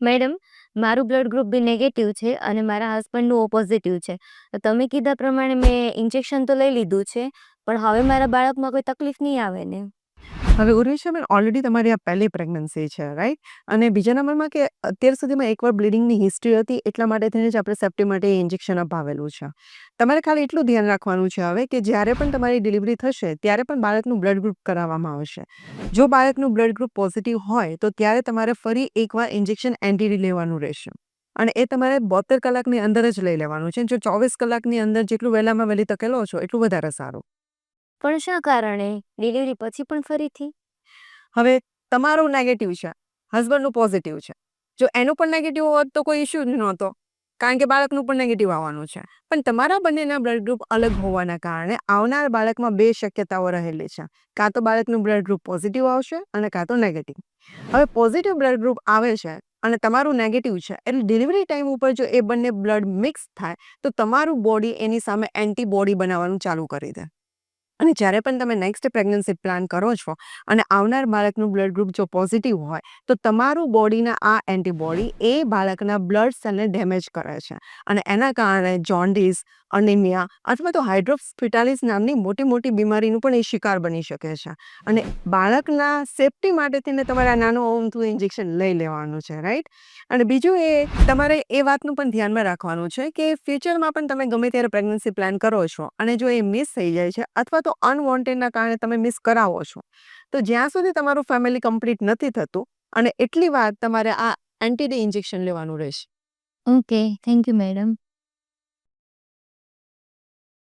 Madam, મારું blood group B negative છે અને મારા હસબન્ડનું ઓ પોઝિટિવ છે. તો તમે કીધા પ્રમાણે મેં ઇન્જેક્શન તો લઈ લીધું છે, પણ હવે મારા બાળકમાં કોઈ તકલીફ નહીં આવે ને? હવે ઉર્મિશાબેન ઓલરેડી તમારી આ પહેલી પ્રેગ્નન્સી છે, રાઈટ? અને બીજા નંબરમાં કે અત્યાર સુધીમાં એકવાર બ્લીડિંગની હિસ્ટ્રી હતી, એટલા માટે થઈને જ આપણે સેફ્ટી માટે ઇન્જેક્શન અપાવેલું છે. તમારે ખાલી એટલું ધ્યાન રાખવાનું છે હવે કે જ્યારે પણ તમારી ડિલિવરી થશે, ત્યારે પણ બાળકનું બ્લડ ગ્રુપ કરાવવામાં આવશે. જો બાળકનું બ્લડ ગ્રુપ પોઝિટિવ હોય, તો ત્યારે તમારે ફરી એકવાર ઇન્જેક્શન એન્ટીડી લેવાનું રહેશે. અને એ તમારે બોતેર કલાકની અંદર જ લઈ લેવાનું છે. જો ચોવીસ કલાકની અંદર જેટલું વહેલામાં વહેલી તકે લો છો, એટલું વધારે સારું. પણ શા કારણે? ડિલિવરી પછી પણ ફરીથી? હવે તમારું નેગેટિવ છે હસબન્ડનું પોઝિટિવ છે. જો એનું પણ નેગેટિવ હોત તો કોઈ ઇશ્યુ જ નહોતો, કારણ કે બાળકનું પણ નેગેટિવ આવવાનું છે. પણ તમારા બંનેના બ્લડ ગ્રુપ અલગ હોવાના કારણે આવનાર બાળકમાં બે શક્યતાઓ રહેલી છે. કાં તો બાળકનું બ્લડ ગ્રુપ પોઝિટિવ આવશે અને કાં તો નેગેટિવ હવે પોઝિટિવ બ્લડ ગ્રુપ આવે છે અને તમારું નેગેટિવ છે, એટલે ડિલિવરી ટાઈમ ઉપર જો એ બંને બ્લડ મિક્સ થાય, તો તમારું બોડી એની સામે એન્ટીબોડી બનાવવાનું ચાલુ કરી દે. અને જ્યારે પણ તમે નેક્સ્ટ પ્રેગ્નન્સી પ્લાન કરો છો અને આવનાર બાળકનું બ્લડ ગ્રુપ જો પોઝિટિવ હોય, તો તમારું બોડીના આ એન્ટીબોડી એ બાળકના બ્લડ સેલને ડેમેજ કરે છે. અને એના કારણે જોન્ડિસ અનિમિયા અથવા તો હાઇડ્રોસ્પિટાલિસ નામની મોટી મોટી બીમારીનું પણ એ શિકાર બની શકે છે. અને બાળકના સેફટી માટે થઈને તમારે આ નાનું અમથું ઇન્જેક્શન લઈ લેવાનું છે રાઈટ અને બીજું એ, તમારે એ વાતનું પણ ધ્યાનમાં રાખવાનું છે કે ફ્યુચરમાં પણ તમે ગમે ત્યારે પ્રેગ્નન્સી પ્લાન કરો છો અને જો એ મિસ થઈ જાય છે અથવા તો અનવોન્ટેડના કારણે તમે મિસ કરાવો છો, તો જ્યાં સુધી તમારું ફેમિલી કમ્પ્લીટ નથી થતું અને એટલી વાર તમારે આ એન્ટીડી ઇન્જેક્શન લેવાનું રહેશે. Okay thank you madam